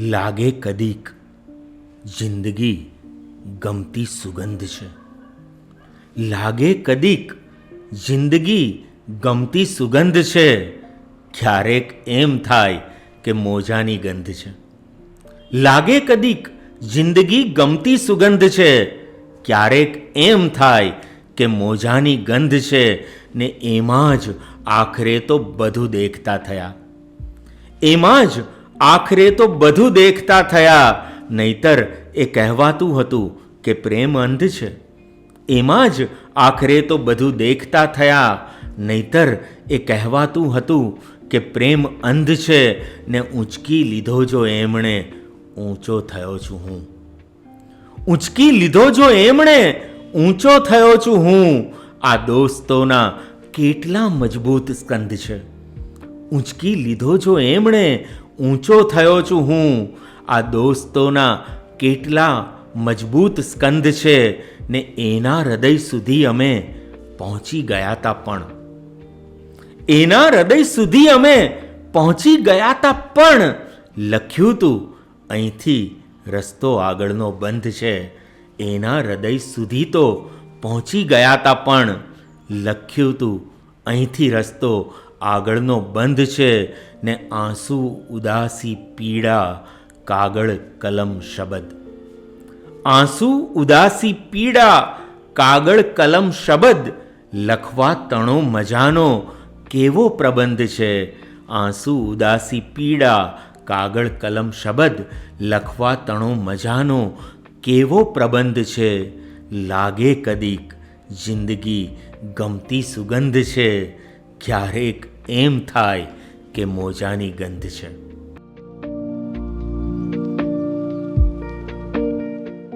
લાગે કદીક જિંદગી ગમતી સુગંધ છે. લાગે કદીક જિંદગી ગમતી સુગંધ છે. ક્યારેક એમ થાય કે મોજાની ગંધ છે. લાગે કદીક જિંદગી ગમતી સુગંધ છે. ક્યારેક એમ થાય કે મોજાની ગંધ છે ને એમાં જ આખરે તો બધું દેખતા થયા. એમાં જ આખરે તો બધું દેખતા થયા. નહીતર એ કહેવાતું હતું કે પ્રેમ અંધ છે. એમાં જ આખરે તો બધું દેખતા થયા. નહીતર એ કહેવાતું હતું કે પ્રેમ અંધ છે ને ઊંચકી લીધો જો એમણે. ઊંચો થયો છું હું. ઊંચકી લીધો જો એમણે, ઊંચો થયો છું હું. આ દોસ્તોના કેટલા મજબૂત સ્કંદ છે. ઊંચકી લીધો જો એમણે ઊંચો થયો છું હું. આ દોસ્તોના કેટલા મજબૂત સ્કંદ છે ને એના હૃદય સુધી અમે પહોંચી ગયા તા પણ. એના હૃદય સુધી અમે પહોંચી ગયા તા પણ. લખ્યું તું, અહીંથી રસ્તો આગળનો બંધ છે. એના હૃદય સુધી તો પહોંચી ગયા તા પણ. લખ્યું તું, અહીંથી રસ્તો આગળનો બંધ છે ને આંસુ, ઉદાસી, પીડા, કાગળ, કલમ, શબદ. આંસુ, ઉદાસી, પીડા, કાગળ, કલમ, શબ્દ લખવા તણો, મજાનો કેવો પ્રબંધ છે? આંસુ, ઉદાસી, પીડા, કાગળ, કલમ, શબ્દ લખવા તણો, મજાનો કેવો પ્રબંધ છે? લાગે કદીક જિંદગી ગમતી સુગંધ છે? ક્યારેક એમ થાય કે મોજાની ગંધ છે.